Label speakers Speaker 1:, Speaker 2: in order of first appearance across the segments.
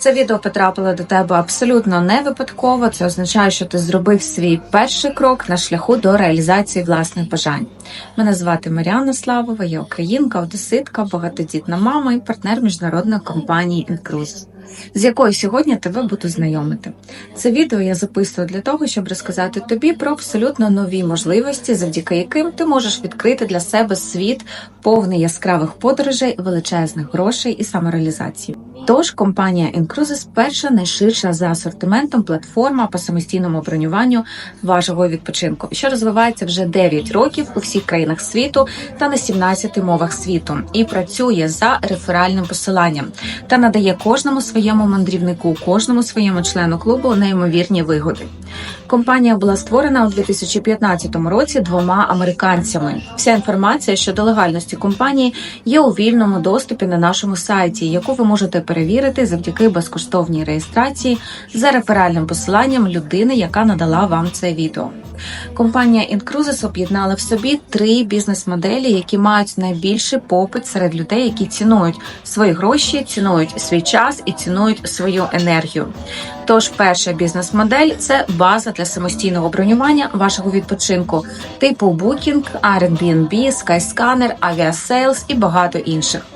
Speaker 1: Це відео потрапило до тебе абсолютно не випадково. Це означає, що ти зробив свій перший крок на шляху до реалізації власних бажань. Мене звати Маріана Славова, я українка, одеситка, багатодітна мама і партнер міжнародної компанії Incruz, з якою сьогодні тебе буду знайомити. Це відео я записую для того, щоб розказати тобі про абсолютно нові можливості, завдяки яким ти можеш відкрити для себе світ повний яскравих подорожей, величезних грошей і самореалізації. Тож компанія Incruises перша найширша за асортиментом платформа по самостійному бронюванню вашого відпочинку, що розвивається вже 9 років у всіх країнах світу та на 17 мовах світу, і працює за реферальним посиланням та надає кожному своєму мандрівнику, кожному своєму члену клубу неймовірні вигоди. Компанія була створена у 2015 році двома американцями. Вся інформація щодо легальності компанії є у вільному доступі на нашому сайті, яку ви можете перевірити завдяки безкоштовній реєстрації за реферальним посиланням людини, яка надала вам це відео. Компанія Incruises об'єднала в собі три бізнес-моделі, які мають найбільший попит серед людей, які цінують свої гроші, цінують свій час і цінують свою енергію. Тож, перша бізнес-модель це база для самостійного бронювання вашого відпочинку, типу Booking, Airbnb, Skyscanner, Aviasales і багато інших.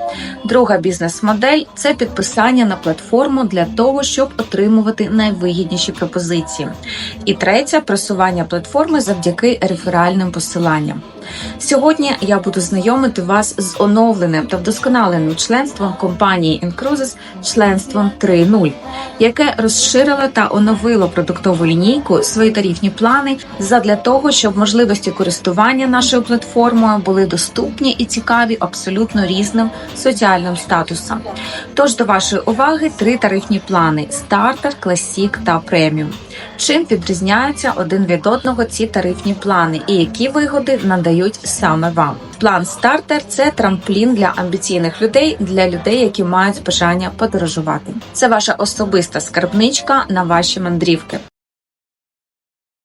Speaker 1: Друга бізнес-модель це підписання на платформу для того, щоб отримувати найвигідніші пропозиції. І третя просування платформи завдяки реферальним посиланням. Сьогодні я буду знайомити вас з оновленим та вдосконаленим членством компанії Incruises членством 3.0, яке розширило та оновило продуктову лінійку, свої тарифні плани задля того, щоб можливості користування нашою платформою були доступні і цікаві абсолютно різним соціальним статусам. Тож до вашої уваги три тарифні плани: стартер, класік та преміум. Чим відрізняються один від одного ці тарифні плани, і які вигоди надають саме вам? План стартер це трамплін для амбіційних людей, для людей, які мають бажання подорожувати. Це ваша особиста скарбничка на ваші мандрівки.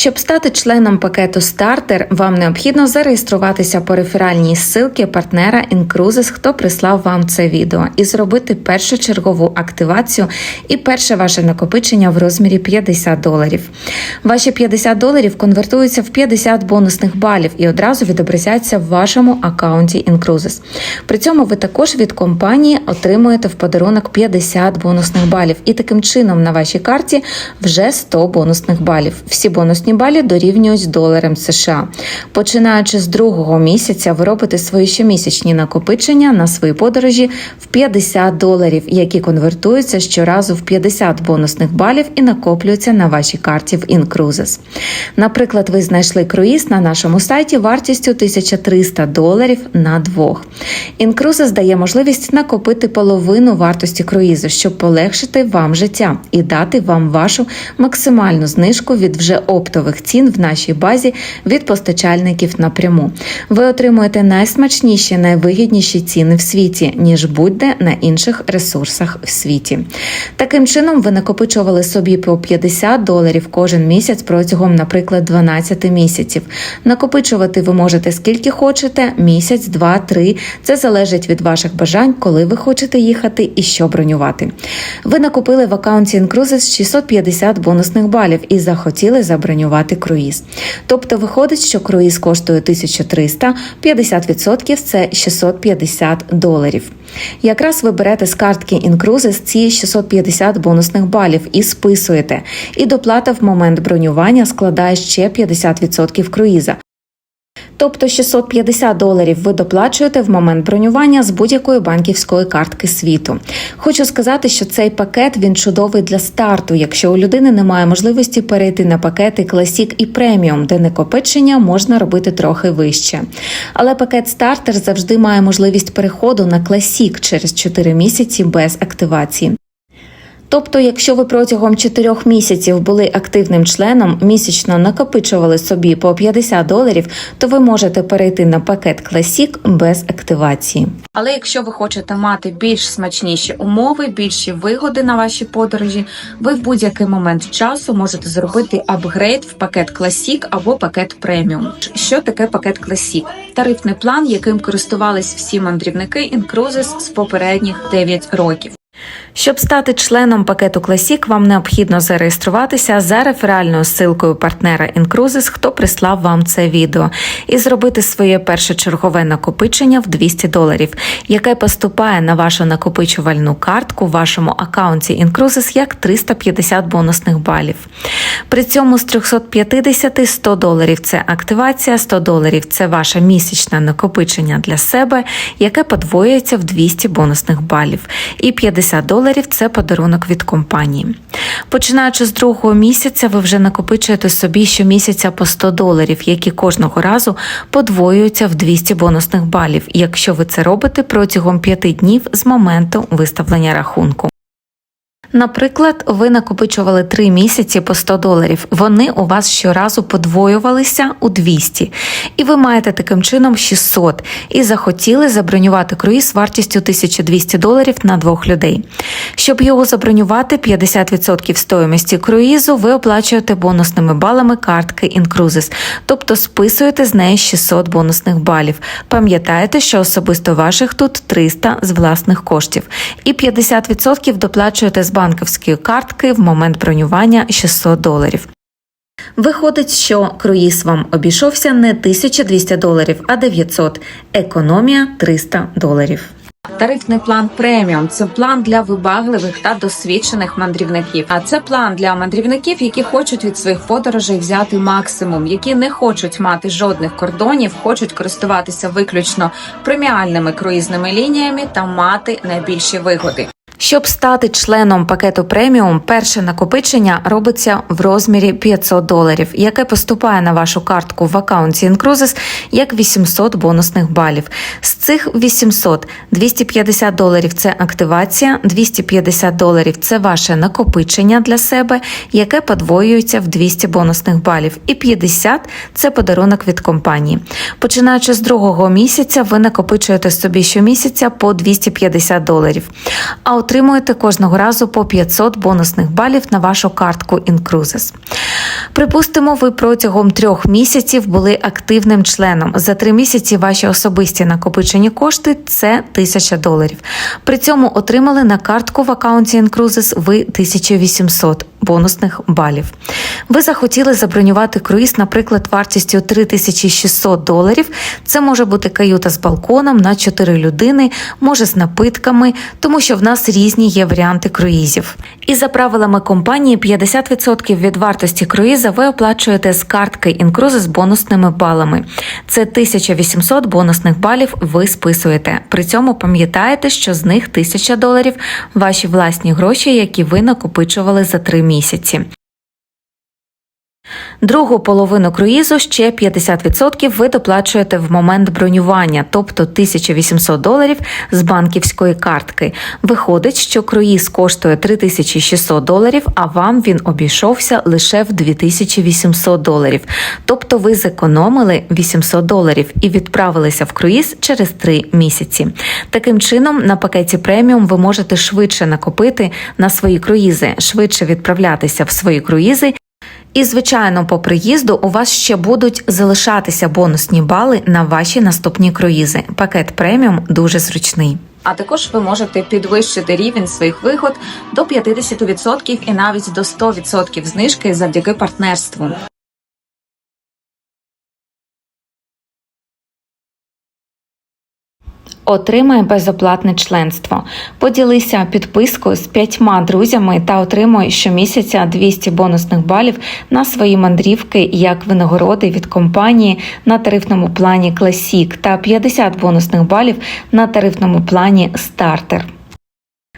Speaker 1: Щоб стати членом пакету Стартер, вам необхідно зареєструватися по реферальній ссылці партнера Incruises, хто прислав вам це відео, і зробити першочергову активацію і перше ваше накопичення в розмірі 50 доларів. Ваші 50 доларів конвертуються в 50 бонусних балів і одразу відобразяться в вашому аккаунті Incruises. При цьому ви також від компанії отримуєте в подарунок 50 бонусних балів, і таким чином на вашій карті вже 100 бонусних балів. Всі бонусні бонусні балі дорівнюють доларам США. Починаючи з другого місяця, ви робите свої щомісячні накопичення на свої подорожі в 50 доларів, які конвертуються щоразу в 50 бонусних балів і накоплюються на вашій карті в Incruises. Наприклад, ви знайшли круїз на нашому сайті вартістю 1300 доларів на двох. Incruises дає можливість накопити половину вартості круїзу, щоб полегшити вам життя і дати вам вашу максимальну знижку від вже оптових цін в нашій базі від постачальників напряму. Ви отримуєте найсмачніші, найвигідніші ціни в світі, ніж будь-де на інших ресурсах в світі. Таким чином, ви накопичували собі по 50 доларів кожен місяць протягом, наприклад, 12 місяців. Накопичувати ви можете скільки хочете: місяць, два, три. Це залежить від ваших бажань, коли ви хочете їхати і що бронювати. Ви накопили в аккаунті Incruises 650 бонусних балів і захотіли забронювати круїз. Тобто виходить, що круїз коштує 1300, 50% це 650 доларів. Якраз ви берете з картки Incruises ці 650 бонусних балів і списуєте. І доплата в момент бронювання складає ще 50% круїза. Тобто 650 доларів ви доплачуєте в момент бронювання з будь-якої банківської картки світу. Хочу сказати, що цей пакет він чудовий для старту, якщо у людини немає можливості перейти на пакети Classic і преміум, де накопичення можна робити трохи вище. Але пакет стартер завжди має можливість переходу на Classic через 4 місяці без активації. Тобто, якщо ви протягом 4 місяців були активним членом, місячно накопичували собі по 50 доларів, то ви можете перейти на пакет Classic без активації. Але якщо ви хочете мати більш смачніші умови, більші вигоди на ваші подорожі, ви в будь-який момент часу можете зробити апгрейд в пакет Classic або пакет преміум. Що таке пакет Classic? Тарифний план, яким користувались всі мандрівники Incruises з попередніх 9 років. Щоб стати членом пакету Classic, вам необхідно зареєструватися за реферальною ссылкою партнера Incruises, хто прислав вам це відео, і зробити своє першочергове накопичення в 200 доларів, яке поступає на вашу накопичувальну картку в вашому аккаунті Incruises як 350 бонусних балів. При цьому з 350 100 доларів це активація, 100 доларів це ваше місячне накопичення для себе, яке подвоюється в 200 бонусних балів, і 50 доларів це подарунок від компанії. Починаючи з другого місяця, ви вже накопичуєте собі щомісяця по 100 доларів, які кожного разу подвоюються в 200 бонусних балів, якщо ви це робите протягом 5 днів з моменту виставлення рахунку. Наприклад, ви накопичували 3 місяці по 100 доларів. Вони у вас щоразу подвоювалися у 200. І ви маєте таким чином 600 і захотіли забронювати круїз вартістю 1200 доларів на двох людей. Щоб його забронювати, 50% стоїмості круїзу ви оплачуєте бонусними балами картки Incruises, тобто списуєте з неї 600 бонусних балів. Пам'ятаєте, що особисто ваших тут 300 з власних коштів, і 50% доплачуєте з банківської картки в момент бронювання 600 доларів. Виходить, що круїз вам обійшовся не 1200 доларів, а 900. Економія 300 доларів. Тарифний план преміум це план для вибагливих та досвідчених мандрівників. А це план для мандрівників, які хочуть від своїх подорожей взяти максимум, які не хочуть мати жодних кордонів, хочуть користуватися виключно преміальними круїзними лініями та мати найбільші вигоди. Щоб стати членом пакету преміум, перше накопичення робиться в розмірі 500 доларів, яке поступає на вашу картку в аккаунті Incruises як 800 бонусних балів. З цих 800 250 доларів це активація, 250 доларів це ваше накопичення для себе, яке подвоюється в 200 бонусних балів, і 50 це подарунок від компанії. Починаючи з другого місяця, ви накопичуєте собі щомісяця по 250 доларів. А отримуєте кожного разу по 500 бонусних балів на вашу картку Incruises. Припустимо, ви протягом трьох місяців були активним членом. За три місяці ваші особисті накопичені кошти це 1000 доларів. При цьому отримали на картку в аккаунті Incruises ви 1800 бонусних балів. Ви захотіли забронювати круїз, наприклад, вартістю 3600 доларів. Це може бути каюта з балконом на 4 людини, може з напитками, тому що в нас різні є варіанти круїзів. І за правилами компанії 50% від вартості круїза ви оплачуєте з картки Incruises з бонусними балами. Це 1800 бонусних балів ви списуєте. При цьому пам'ятаєте, що з них 1000 доларів ваші власні гроші, які ви накопичували за 3 місяці місяці. Другу половину круїзу ще 50% ви доплачуєте в момент бронювання, тобто 1800 доларів з банківської картки. Виходить, що круїз коштує 3600 доларів, а вам він обійшовся лише в 2800 доларів. Тобто ви зекономили 800 доларів і відправилися в круїз через 3 місяці. Таким чином, на пакеті преміум ви можете швидше накопити на свої круїзи, швидше відправлятися в свої круїзи. І, звичайно, по приїзду у вас ще будуть залишатися бонусні бали на ваші наступні круїзи. Пакет преміум дуже зручний. А також ви можете підвищити рівень своїх вигод до 50% і навіть до 100% знижки завдяки партнерству. Отримай безоплатне членство. Поділися підпискою з п'ятьма друзями та отримуй щомісяця 200 бонусних балів на свої мандрівки як винагороди від компанії на тарифному плані Classic та 50 бонусних балів на тарифному плані Starter.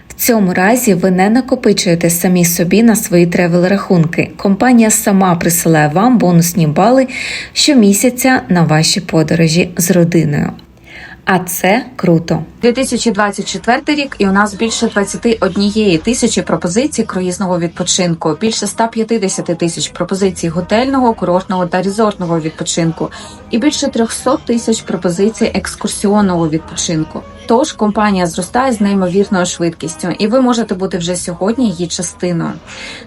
Speaker 1: В цьому разі ви не накопичуєте самі собі на свої тревел-рахунки. Компанія сама присилає вам бонусні бали щомісяця на ваші подорожі з родиною. А це круто. 2024 рік, і у нас більше 21 тисячі пропозицій круїзного відпочинку, більше 150 тисяч пропозицій готельного, курортного та резортного відпочинку, і більше 300 тисяч пропозицій екскурсіонного відпочинку. Тож компанія зростає з неймовірною швидкістю, і ви можете бути вже сьогодні її частиною.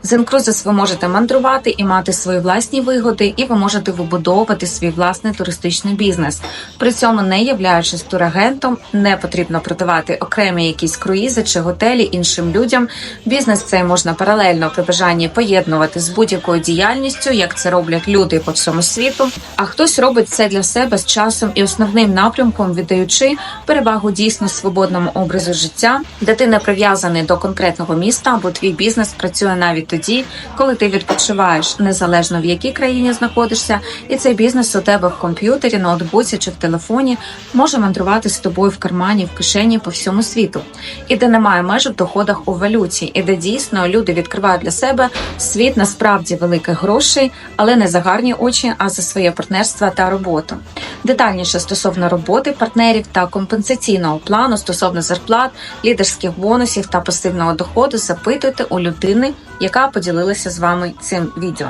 Speaker 1: З Incruises ви можете мандрувати і мати свої власні вигоди, і ви можете вибудовувати свій власний туристичний бізнес. При цьому не являючись турагентом, не потрібно продавати окремі якісь круїзи чи готелі іншим людям. Бізнес цей можна паралельно при бажанні поєднувати з будь-якою діяльністю, як це роблять люди по всьому світу. А хтось робить це для себе з часом і основним напрямком, віддаючи перевагу дійсно свободному образу життя, де ти не прив'язаний до конкретного міста, або твій бізнес працює навіть тоді, коли ти відпочиваєш, незалежно в якій країні знаходишся, і цей бізнес у тебе в комп'ютері, ноутбуці чи в телефоні може мандрувати з тобою в кармані, в кишені по всьому світу, і де немає меж в доходах у валюті, і де дійсно люди відкривають для себе світ насправді великих грошей, але не за гарні очі, а за своє партнерство та роботу. Детальніше стосовно роботи партнерів та компенсаційного плану стосовно зарплат, лідерських бонусів та пасивного доходу запитуйте у людини, яка поділилася з вами цим відео.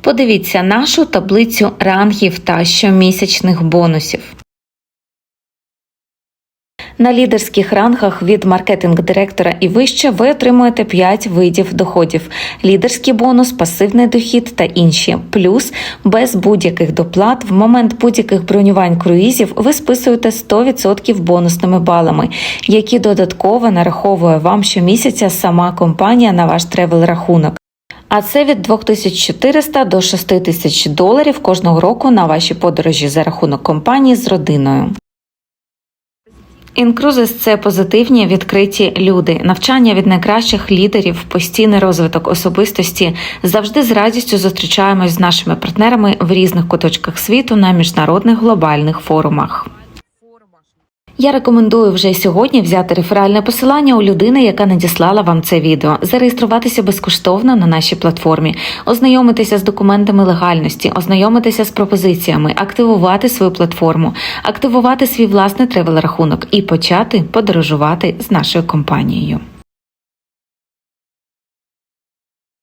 Speaker 1: Подивіться нашу таблицю рангів та щомісячних бонусів. На лідерських рангах від маркетинг-директора і вище ви отримуєте 5 видів доходів: лідерський бонус, пасивний дохід та інші. Плюс без будь-яких доплат в момент будь-яких бронювань круїзів ви списуєте 100% бонусними балами, які додатково нараховує вам щомісяця сама компанія на ваш тревел рахунок. А це від 2400 до 6000 доларів кожного року на ваші подорожі за рахунок компанії з родиною. Інкрузис це позитивні відкриті люди, навчання від найкращих лідерів, постійний розвиток особистості. Завжди з радістю зустрічаємось з нашими партнерами в різних куточках світу на міжнародних глобальних форумах. Я рекомендую вже сьогодні взяти реферальне посилання у людини, яка надіслала вам це відео, зареєструватися безкоштовно на нашій платформі, ознайомитися з документами легальності, ознайомитися з пропозиціями, активувати свою платформу, активувати свій власний тревел рахунок і почати подорожувати з нашою компанією.